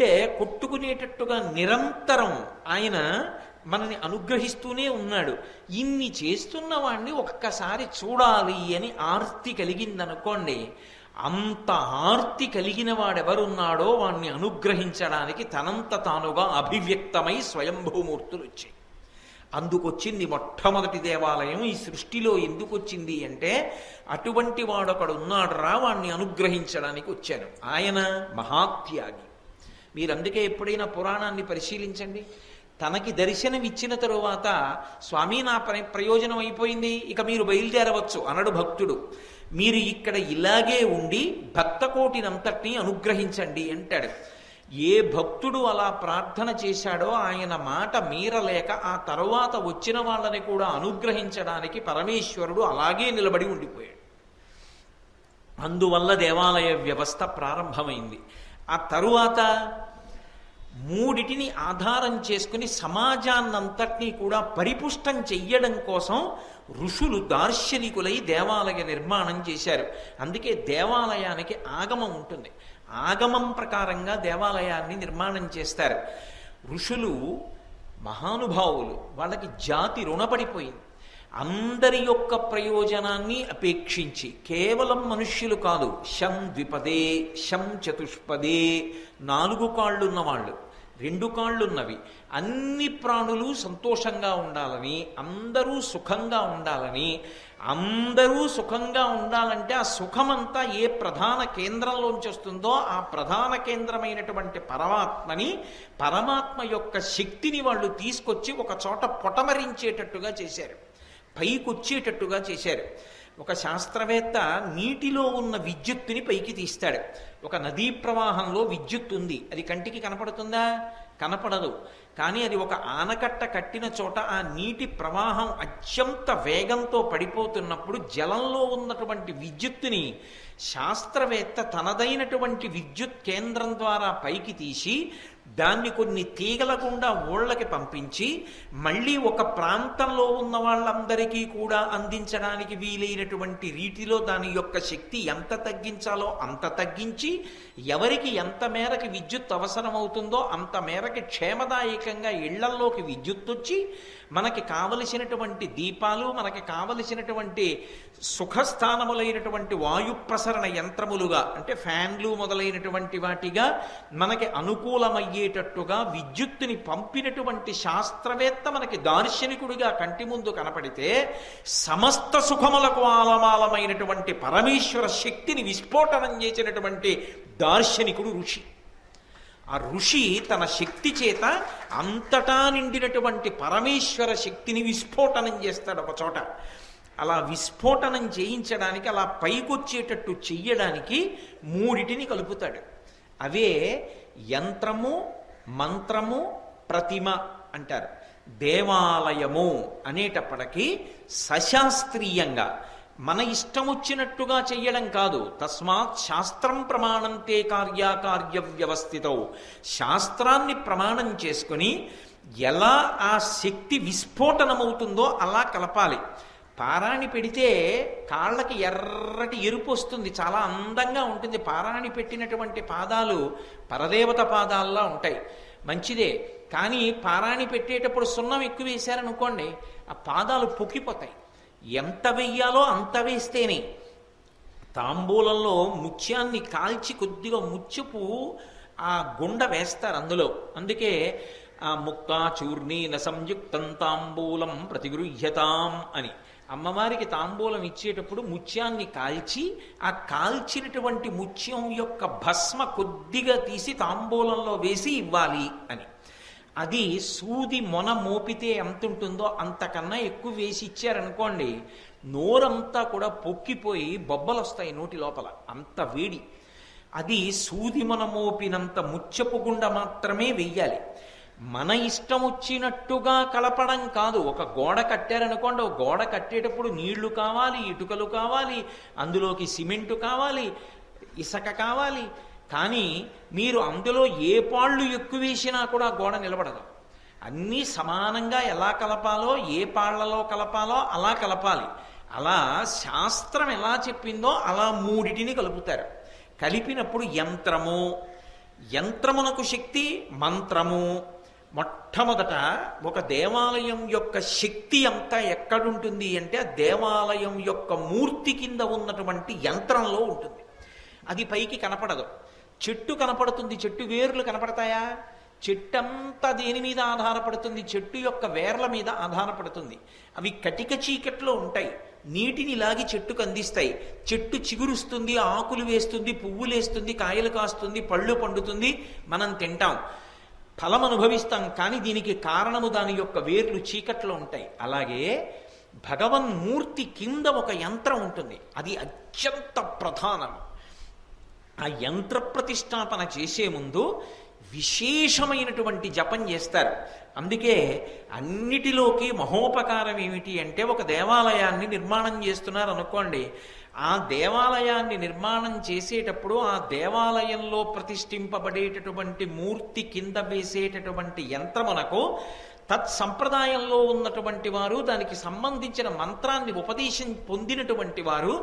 గుండె కొట్టుకునేటట్టుగా నిరంతరం ఆయన మనని అనుగ్రహిస్తూనే ఉన్నాడు. ఇన్ని చేస్తున్న వాణ్ణి ఒక్కసారి చూడాలి అని ఆర్తి కలిగిందనుకోండి అంత ఆర్తి కలిగిన వాడెవరున్నాడో వాణ్ణి అనుగ్రహించడానికి తనంత తానుగా అభివ్యక్తమై స్వయంభూమూర్తులు వచ్చాయి అందుకొచ్చింది మొట్టమొదటి దేవాలయం ఈ సృష్టిలో ఎందుకు వచ్చింది అంటే అటువంటి వాడొకడు ఉన్నాడు రా వాణ్ణి అనుగ్రహించడానికి వచ్చాను ఆయన మహాత్యాగి. మీరు అందుకే ఎప్పుడైనా పురాణాన్ని పరిశీలించండి. తనకి దర్శనం ఇచ్చిన తరువాత స్వామి నా ప్రయోజనం అయిపోయింది. ఇక మీరు బయలుదేరవచ్చు అనడు భక్తుడు. మీరు ఇక్కడ ఇలాగే ఉండి భక్తకోటినంతటినీ అనుగ్రహించండి అంటాడు. ఏ భక్తుడు అలా ప్రార్థన చేశాడో ఆయన మాట మీరలేక ఆ తరువాత వచ్చిన వాళ్ళని కూడా అనుగ్రహించడానికి పరమేశ్వరుడు అలాగే నిలబడి ఉండిపోయాడు. అందువల్ల దేవాలయ వ్యవస్థ ప్రారంభమైంది. ఆ తరువాత మూడిటిని ఆధారం చేసుకుని సమాజాన్నంతటినీ కూడా పరిపుష్టం చెయ్యడం కోసం ఋషులు దార్శనికులై దేవాలయ నిర్మాణం చేశారు. అందుకే దేవాలయానికి ఆగమం ఉంటుంది. ఆగమం ప్రకారంగా దేవాలయాన్ని నిర్మాణం చేస్తారు. ఋషులు మహానుభావులు వాళ్ళకి జాతి రుణపడిపోయింది. అందరి యొక్క ప్రయోజనాన్ని అపేక్షించి కేవలం మనుష్యులు కాదు శం ద్విపదే శం చతుష్పదే నాలుగు కాళ్ళున్న వాళ్ళు రెండు కాళ్ళున్నవి. అన్ని ప్రాణులు సంతోషంగా ఉండాలని అందరూ సుఖంగా ఉండాలని అందరూ సుఖంగా ఉండాలంటే ఆ సుఖమంతా ఏ ప్రధాన కేంద్రంలోంచి వస్తుందో ఆ ప్రధాన కేంద్రమైనటువంటి పరమాత్మని పరమాత్మ యొక్క శక్తిని వాళ్ళు తీసుకొచ్చి ఒక చోట పొటమరించేటట్టుగా చేశారు. పైకొచ్చేటట్టుగా చేశారు. ఒక శాస్త్రవేత్త నీటిలో ఉన్న విద్యుత్తుని పైకి తీస్తాడు. ఒక నదీ ప్రవాహంలో విద్యుత్ ఉంది అది కంటికి కనపడుతుందా? కనపడదు. కానీ అది ఒక ఆనకట్ట కట్టిన చోట ఆ నీటి ప్రవాహం అత్యంత వేగంతో పడిపోతున్నప్పుడు జలంలో ఉన్నటువంటి విద్యుత్తుని శాస్త్రవేత్త తనదైనటువంటి విద్యుత్ కేంద్రం ద్వారా పైకి తీసి దాన్ని కొన్ని తీగల గుండా ఊళ్ళకి పంపించి మళ్ళీ ఒక ప్రాంతంలో ఉన్న వాళ్ళందరికీ కూడా అందించడానికి వీలైనటువంటి రీతిలో దాని యొక్క శక్తి ఎంత తగ్గించాలో అంత తగ్గించి ఎవరికి ఎంత మేరకు విద్యుత్ అవసరమవుతుందో అంత మేరకి క్షేమదాయకంగా ఇళ్ళల్లోకి విద్యుత్ వచ్చి మనకి కావలసినటువంటి దీపాలు మనకి కావలసినటువంటి సుఖస్థానములైనటువంటి వాయు ప్రసరణ యంత్రములుగా అంటే ఫ్యాన్లు మొదలైనటువంటి వాటిగా మనకి అనుకూలమయ్యేటట్టుగా విద్యుత్తుని పంపినటువంటి శాస్త్రవేత్త మనకి దార్శనికుడిగా కంటి ముందు కనపడితే సమస్త సుఖములకు ఆలమాలమైనటువంటి పరమేశ్వర శక్తిని విస్ఫోటనం చేసినటువంటి దార్శనికుడు ఋషి. ఆ ఋషి తన శక్తి చేత అంతటా నిండినటువంటి పరమేశ్వర శక్తిని విస్ఫోటనం చేస్తాడు ఒక చోట. అలా విస్ఫోటనం చేయించడానికి అలా పైకొచ్చేటట్టు చెయ్యడానికి మూడిటిని కలుపుతాడు. అవే యంత్రము మంత్రము ప్రతిమ అంటారు. దేవాలయము అనేటప్పటికీ సశాస్త్రీయంగా మన ఇష్టం వచ్చినట్టుగా చెయ్యడం కాదు. తస్మాత్ శాస్త్రం ప్రమాణంతే కార్యాకార్య వ్యవస్థితో. శాస్త్రాన్ని ప్రమాణం చేసుకుని ఎలా ఆ శక్తి విస్ఫోటనమవుతుందో అలా కలపాలి. పారాణి పెడితే కాళ్ళకి ఎర్రటి ఎరుపు వస్తుంది. చాలా అందంగా ఉంటుంది. పారాణి పెట్టినటువంటి పాదాలు పరదేవత పాదాల్లా ఉంటాయి. మంచిదే. కానీ పారాణి పెట్టేటప్పుడు సున్నం ఎక్కువ వేశారనుకోండి ఆ పాదాలు పొక్కిపోతాయి. ఎంత వెయ్యాలో అంత వేస్తేనే. తాంబూలంలో ముత్యాన్ని కాల్చి కొద్దిగా ముత్యపు ఆ గుండ వేస్తారు అందులో. అందుకే ఆ ముక్తా చూర్ణీన సంయుక్తం తాంబూలం ప్రతిగృహ్యతాం అని. అమ్మవారికి తాంబూలం ఇచ్చేటప్పుడు ముత్యాన్ని కాల్చి ఆ కాల్చినటువంటి ముత్యం యొక్క భస్మ కొద్దిగా తీసి తాంబూలంలో వేసి ఇవ్వాలి అని. అది సూది మొన మోపితే ఎంత ఉంటుందో అంతకన్నా ఎక్కువ వేసి ఇచ్చారనుకోండి నోరంతా కూడా పొక్కిపోయి బొబ్బలు వస్తాయి నోటి లోపల అంత వేడి. అది సూది మొన మోపినంత ముచ్చపు గుండ మాత్రమే వెయ్యాలి. మన ఇష్టం వచ్చినట్టుగా కలపడం కాదు. ఒక గోడ కట్టారనుకోండి ఒక గోడ కట్టేటప్పుడు నీళ్ళు కావాలి ఇటుకలు కావాలి అందులోకి సిమెంటు కావాలి ఇసక కావాలి కానీ మీరు అందులో ఏ పాళ్ళు ఎక్కువ వేసినా కూడా గోడ నిలబడదు. అన్నీ సమానంగా ఎలా కలపాలో ఏ పాళ్ళలో కలపాలో అలా కలపాలి. అలా శాస్త్రం ఎలా చెప్పిందో అలా మూడిటిని కలుపుతారు. కలిపినప్పుడు యంత్రము. యంత్రమునకు శక్తి మంత్రము. మొట్టమొదట ఒక దేవాలయం యొక్క శక్తి అంతా ఎక్కడుంటుంది అంటే ఆ దేవాలయం యొక్క మూర్తి కింద ఉన్నటువంటి యంత్రంలో ఉంటుంది. అది పైకి కనపడదు. చెట్టు కనపడుతుంది చెట్టు వేర్లు కనపడతాయా? చెట్టంతా దేని మీద ఆధారపడుతుంది? చెట్టు యొక్క వేర్ల మీద ఆధారపడుతుంది. అవి కటిక చీకట్లో ఉంటాయి. నీటిని లాగి చెట్టుకు అందిస్తాయి. చెట్టు చిగురుస్తుంది ఆకులు వేస్తుంది పువ్వులు వేస్తుంది కాయలు కాస్తుంది పళ్ళు పండుతుంది. మనం తింటాం. ఫలం అనుభవిస్తాం కానీ దీనికి కారణము దాని యొక్క వేర్లు చీకట్లో ఉంటాయి. అలాగే భగవన్మూర్తి కింద ఒక యంత్రం ఉంటుంది. అది అత్యంత ప్రధానం ఆ యంత్ర ప్రతిష్టాపన చేసే ముందు విశేషమైనటువంటి జపం చేస్తారు. అందుకే అన్నిటిలోకి మహోపకారం ఏమిటి అంటే ఒక దేవాలయాన్ని నిర్మాణం చేస్తున్నారు అనుకోండి. ఆ దేవాలయాన్ని నిర్మాణం చేసేటప్పుడు ఆ దేవాలయంలో ప్రతిష్ఠింపబడేటటువంటి మూర్తి కింద వేసేటటువంటి యంత్రమునకు తత్సంప్రదాయంలో ఉన్నటువంటి వారు దానికి సంబంధించిన మంత్రాన్ని ఉపదేశం పొందినటువంటి వారు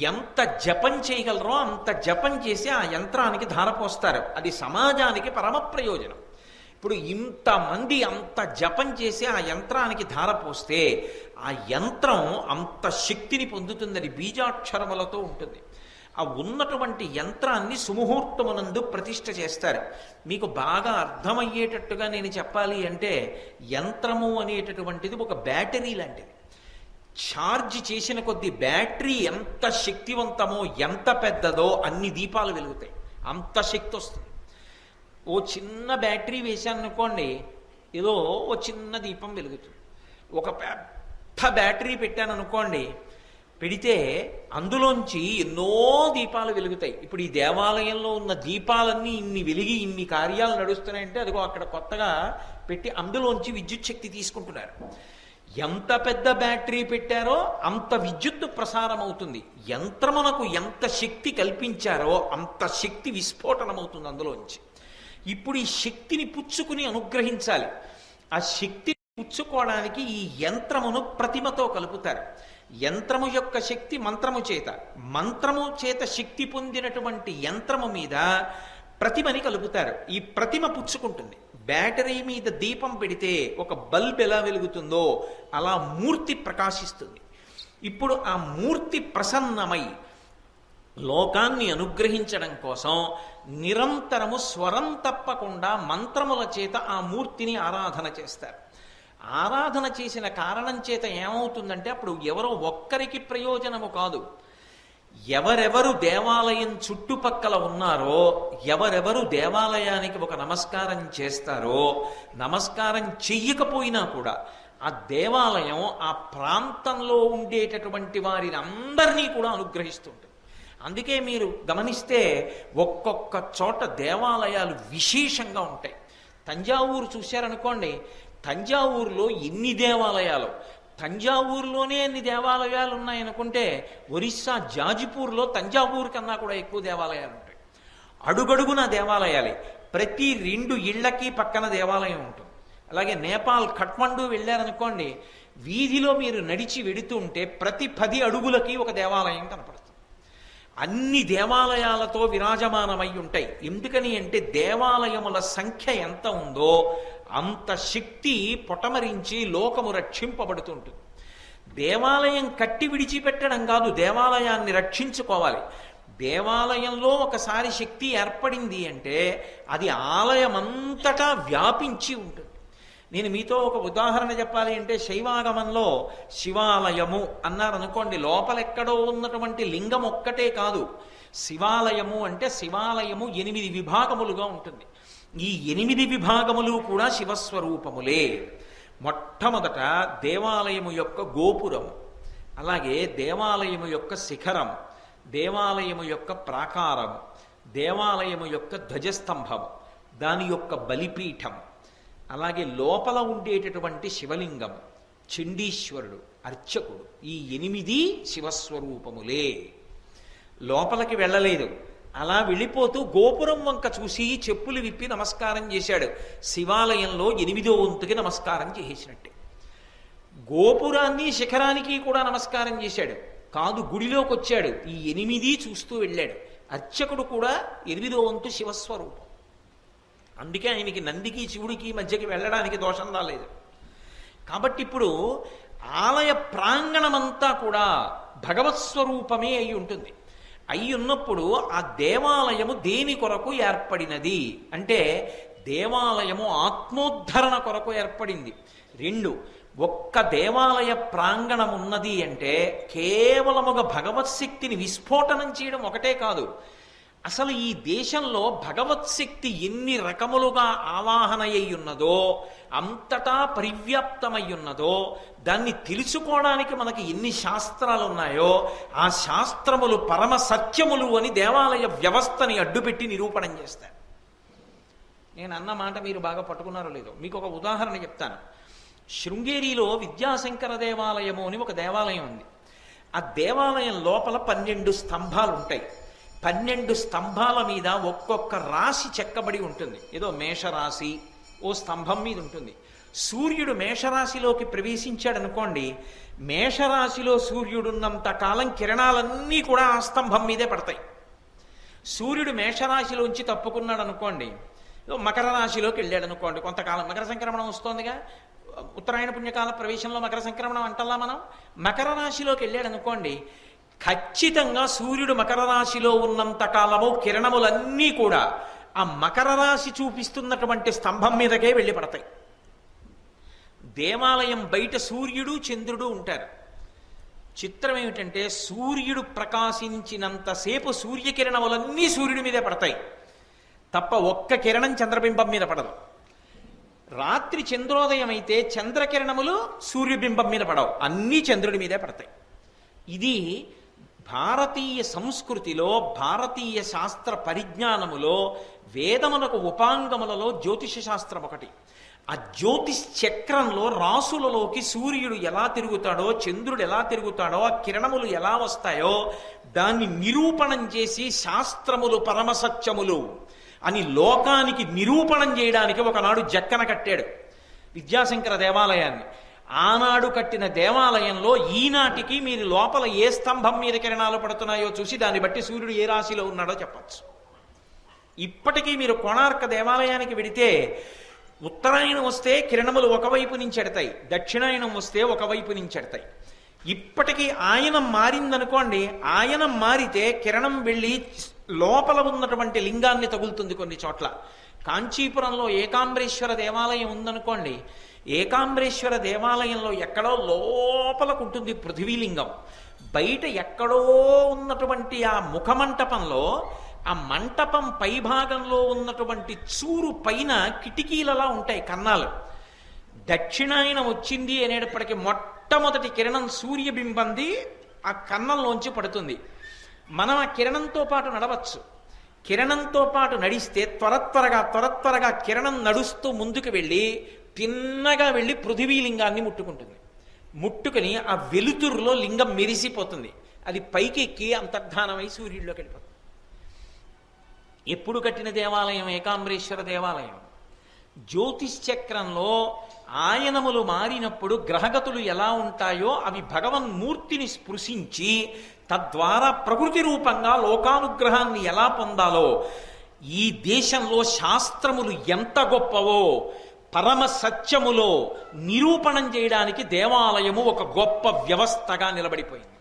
ఎంత జపం చేయగలరో అంత జపం చేసి ఆ యంత్రానికి ధారపోస్తారు. అది సమాజానికి పరమ ప్రయోజనం. ఇప్పుడు ఇంతమంది అంత జపం చేసి ఆ యంత్రానికి ధారపోస్తే ఆ యంత్రం అంత శక్తిని పొందుతుందని బీజాక్షరములతో ఉంటుంది. ఆ ఉన్నటువంటి యంత్రాన్ని సుముహూర్తమునందు ప్రతిష్ట చేస్తారు. మీకు బాగా అర్థమయ్యేటట్టుగా నేను చెప్పాలి అంటే యంత్రము అనేటటువంటిది ఒక బ్యాటరీ లాంటిది. ఛార్జ్ చేసిన కొద్ది బ్యాటరీ ఎంత శక్తివంతమో ఎంత పెద్దదో అన్ని దీపాలు వెలుగుతాయి. అంత శక్తి వస్తుంది. ఓ చిన్న బ్యాటరీ వేశాను అనుకోండి ఏదో ఓ చిన్న దీపం వెలుగుతుంది. ఒక పెద్ద బ్యాటరీ పెట్టాను అనుకోండి పెడితే అందులోంచి ఎన్నో దీపాలు వెలుగుతాయి. ఇప్పుడు ఈ దేవాలయంలో ఉన్న దీపాలన్నీ ఇన్ని వెలిగి ఇన్ని కార్యాలు నడుస్తున్నాయంటే అదిగో అక్కడ కొత్తగా పెట్టి అందులోంచి విద్యుత్ శక్తి తీసుకుంటున్నారు. ఎంత పెద్ద బ్యాటరీ పెట్టారో అంత విద్యుత్తు ప్రసారం అవుతుంది యంత్రమునకు ఎంత శక్తి కల్పించారో అంత శక్తి విస్ఫోటనమవుతుంది అందులోంచి. ఇప్పుడు ఈ శక్తిని పుచ్చుకుని అనుగ్రహించాలి. ఆ శక్తిని పుచ్చుకోవడానికి ఈ యంత్రమును ప్రతిమతో కలుపుతారు. యంత్రము యొక్క శక్తి మంత్రము చేత. మంత్రము చేత శక్తి పొందినటువంటి యంత్రము మీద ప్రతిమని కలుపుతారు. ఈ ప్రతిమ పుచ్చుకుంటుంది. బ్యాటరీ మీద దీపం పెడితే ఒక బల్బ్ ఎలా వెలుగుతుందో అలా మూర్తి ప్రకాశిస్తుంది. ఇప్పుడు ఆ మూర్తి ప్రసన్నమై లోకాన్ని అనుగ్రహించడం కోసం నిరంతరము స్వరం తప్పకుండా మంత్రముల చేత ఆ మూర్తిని ఆరాధన చేస్తారు. ఆరాధన చేసిన కారణం చేత ఏమవుతుందంటే అప్పుడు ఎవరో ఒక్కరికి ప్రయోజనము కాదు. ఎవరెవరు దేవాలయం చుట్టుపక్కల ఉన్నారో ఎవరెవరు దేవాలయానికి ఒక నమస్కారం చేస్తారో నమస్కారం చెయ్యకపోయినా కూడా ఆ దేవాలయం ఆ ప్రాంతంలో ఉండేటటువంటి వారిని అందరినీ కూడా అనుగ్రహిస్తుంటుంది. అందుకే మీరు గమనిస్తే ఒక్కొక్క చోట దేవాలయాలు విశేషంగా ఉంటాయి. తంజావూరు చూశారనుకోండి తంజావూరులో ఎన్ని దేవాలయాలు. తంజావూరులోనే ఎన్ని దేవాలయాలు ఉన్నాయనుకుంటే ఒరిస్సా జాజిపూర్లో తంజావూరు కన్నా కూడా ఎక్కువ దేవాలయాలు ఉంటాయి. అడుగడుగున దేవాలయాలే. ప్రతి రెండు ఇళ్ళకి పక్కన దేవాలయం ఉంటుంది. అలాగే నేపాల్ ఖట్మండు వెళ్ళారనుకోండి వీధిలో మీరు నడిచి వెడుతుంటే ప్రతి పది అడుగులకి ఒక దేవాలయం కనపడుతుంది. అన్ని దేవాలయాలతో విరాజమానమై ఉంటాయి. ఎందుకని అంటే దేవాలయముల సంఖ్య ఎంత ఉందో అంత శక్తి పొటమరించి లోకము రక్షింపబడుతుంటుంది. దేవాలయం కట్టి విడిచిపెట్టడం కాదు దేవాలయాన్ని రక్షించుకోవాలి. దేవాలయంలో ఒకసారి శక్తి ఏర్పడింది అంటే అది ఆలయమంతటా వ్యాపించి ఉంటుంది. నేను మీతో ఒక ఉదాహరణ చెప్పాలి అంటే శైవాగమంలో శివాలయము అన్నారు అనుకోండి లోపలెక్కడో ఉన్నటువంటి లింగం ఒక్కటే కాదు. శివాలయము అంటే శివాలయము ఎనిమిది విభాగములుగా ఉంటుంది. ఈ ఎనిమిది విభాగములు కూడా శివస్వరూపములే. మొట్టమొదట దేవాలయము యొక్క గోపురము అలాగే దేవాలయము యొక్క శిఖరం దేవాలయము యొక్క ప్రాకారము దేవాలయము యొక్క ధ్వజస్తంభము దాని యొక్క బలిపీఠం అలాగే లోపల ఉండేటటువంటి శివలింగం చండీశ్వరుడు అర్చకుడు ఈ ఎనిమిది శివస్వరూపములే. లోపలికి వెళ్ళలేదు. అలా వెళ్ళిపోతూ గోపురం వంక చూసి చెప్పులు విప్పి నమస్కారం చేశాడు. శివాలయంలో ఎనిమిదో వంతుకి నమస్కారం చేసినట్టే గోపురాన్ని శిఖరానికి కూడా నమస్కారం చేశాడు. కాదు గుడిలోకి వచ్చాడు ఈ ఎనిమిది చూస్తూ వెళ్ళాడు. అర్చకుడు కూడా ఎనిమిదో వంతు శివస్వరూపం. అందుకే ఆయనకి నందికి శివుడికి మధ్యకి వెళ్ళడానికి దోషం రాలేదు కాబట్టి ఇప్పుడు ఆలయ ప్రాంగణమంతా కూడా భగవత్ స్వరూపమే అయి ఉంటుంది. అయి ఉన్నప్పుడు ఆ దేవాలయము దేని కొరకు ఏర్పడినది? అంటే దేవాలయము ఆత్మోద్ధరణ కొరకు ఏర్పడింది. రెండు ఒక్క దేవాలయ ప్రాంగణం ఉన్నది అంటే కేవలం ఒక భగవత్ శక్తిని విస్ఫోటనం చేయడం ఒకటే కాదు. అసలు ఈ దేశంలో భగవత్ శక్తి ఎన్ని రకములుగా ఆవాహన ఉన్నదో అంతటా పరివ్యాప్తమై ఉన్నదో దాన్ని తెలుసుకోవడానికి మనకి ఎన్ని శాస్త్రాలు ఉన్నాయో ఆ శాస్త్రములు పరమ సత్యములు అని దేవాలయ వ్యవస్థని అడ్డుపెట్టి నిరూపణం చేస్తారు. నేను అన్న మాట మీరు బాగా పట్టుకున్నారో లేదో మీకు ఒక ఉదాహరణ చెప్తాను. శృంగేరిలో విద్యాశంకర దేవాలయము అని ఒక దేవాలయం ఉంది. ఆ దేవాలయం లోపల పన్నెండు స్తంభాలు ఉంటాయి పన్నెండు స్తంభాల మీద ఒక్కొక్క రాశి చెక్కబడి ఉంటుంది. ఏదో మేషరాశి ఓ స్తంభం మీద ఉంటుంది. సూర్యుడు మేషరాశిలోకి ప్రవేశించాడు అనుకోండి మేషరాశిలో సూర్యుడున్నంత కాలం కిరణాలన్నీ కూడా ఆ స్తంభం మీదే పడతాయి. సూర్యుడు మేషరాశిలోంచి తప్పుకున్నాడు అనుకోండి ఏదో మకర రాశిలోకి వెళ్ళాడు అనుకోండి కొంతకాలం మకర సంక్రమణం వస్తోందిగా ఉత్తరాయణ పుణ్యకాల ప్రవేశంలో మకర సంక్రమణం అంటల్లా మనం? మకర రాశిలోకి వెళ్ళాడు అనుకోండి ఖచ్చితంగా సూర్యుడు మకర రాశిలో ఉన్నంత కాలము కిరణములన్నీ కూడా ఆ మకర రాశి చూపిస్తున్నటువంటి స్తంభం మీదకే వెళ్ళి పడతాయి దేవాలయం బయట సూర్యుడు చంద్రుడు ఉంటారు. చిత్రం ఏమిటంటే సూర్యుడు ప్రకాశించినంతసేపు సూర్యకిరణములన్నీ సూర్యుడి మీదే పడతాయి. తప్ప ఒక్క కిరణం చంద్రబింబం మీద పడదు. రాత్రి చంద్రోదయం అయితే చంద్రకిరణములు సూర్యబింబం మీద పడవు. అన్నీ చంద్రుడి మీదే పడతాయి. ఇది భారతీయ సంస్కృతిలో భారతీయ శాస్త్ర పరిజ్ఞానములో వేదములకు ఉపాంగములలో జ్యోతిష శాస్త్రం ఒకటి. ఆ జ్యోతిష్ చక్రంలో రాసులలోకి సూర్యుడు ఎలా తిరుగుతాడో చంద్రుడు ఎలా తిరుగుతాడో ఆ కిరణములు ఎలా వస్తాయో దాన్ని నిరూపణం చేసి శాస్త్రములు పరమసత్యములు అని లోకానికి నిరూపణం చేయడానికి ఒకనాడు జక్కన కట్టాడు విద్యాశంకర దేవాలయాన్ని. ఆనాడు కట్టిన దేవాలయంలో ఈనాటికి మీరు లోపల ఏ స్తంభం మీద కిరణాలు పడుతున్నాయో చూసి దాన్ని బట్టి సూర్యుడు ఏ రాశిలో ఉన్నాడో చెప్పచ్చు. ఇప్పటికీ మీరు కోణార్క దేవాలయానికి వెడితే ఉత్తరాయణం వస్తే కిరణములు ఒకవైపు నుంచి ఎడతాయి. దక్షిణాయనం వస్తే ఒకవైపు నుంచి ఎడతాయి. ఇప్పటికీ ఆయనం మారిందనుకోండి ఆయనం మారితే కిరణం వెళ్ళి లోపల ఉన్నటువంటి లింగాన్ని తగులుతుంది కొన్ని చోట్ల. కాంచీపురంలో ఏకాంబరేశ్వర దేవాలయం ఉందనుకోండి ఏకాంబరేశ్వర దేవాలయంలో ఎక్కడో లోపలకు ఉంటుంది పృథివీలింగం. బయట ఎక్కడో ఉన్నటువంటి ఆ ముఖమంటపంలో ఆ మంటపం పైభాగంలో ఉన్నటువంటి చూరు పైన కిటికీలలా ఉంటాయి కన్నాలు. దక్షిణాయనం వచ్చింది అనేటప్పటికీ మొట్టమొదటి కిరణం సూర్యబింబంది ఆ కన్నంలోంచి పడుతుంది. మనం ఆ కిరణంతో పాటు నడవచ్చు. కిరణంతో పాటు నడిస్తే త్వర త్వరగా త్వర త్వరగా కిరణం నడుస్తూ ముందుకు వెళ్ళి తిన్నగా వెళ్ళి పృథివీలింగాన్ని ముట్టుకుంటుంది. ముట్టుకుని ఆ వెలుతురులో లింగం మెరిసిపోతుంది. అది పైకి ఎక్కి అంతర్ధానమై సూర్యుడిలోకి వెళ్ళిపోతుంది. ఎప్పుడు కట్టిన దేవాలయం? ఏకాంబరేశ్వర దేవాలయం. జ్యోతిష్ చక్రంలో ఆయనములు మారినప్పుడు గ్రహగతులు ఎలా ఉంటాయో అవి భగవన్మూర్తిని స్పృశించి తద్వారా ప్రకృతి రూపంగా లోకానుగ్రహాన్ని ఎలా పొందాలో ఈ దేశంలో శాస్త్రములు ఎంత గొప్పవో పరమ సత్యములో నిరూపణం చేయడానికి దేవాలయము ఒక గొప్ప వ్యవస్థగా నిలబడిపోయింది.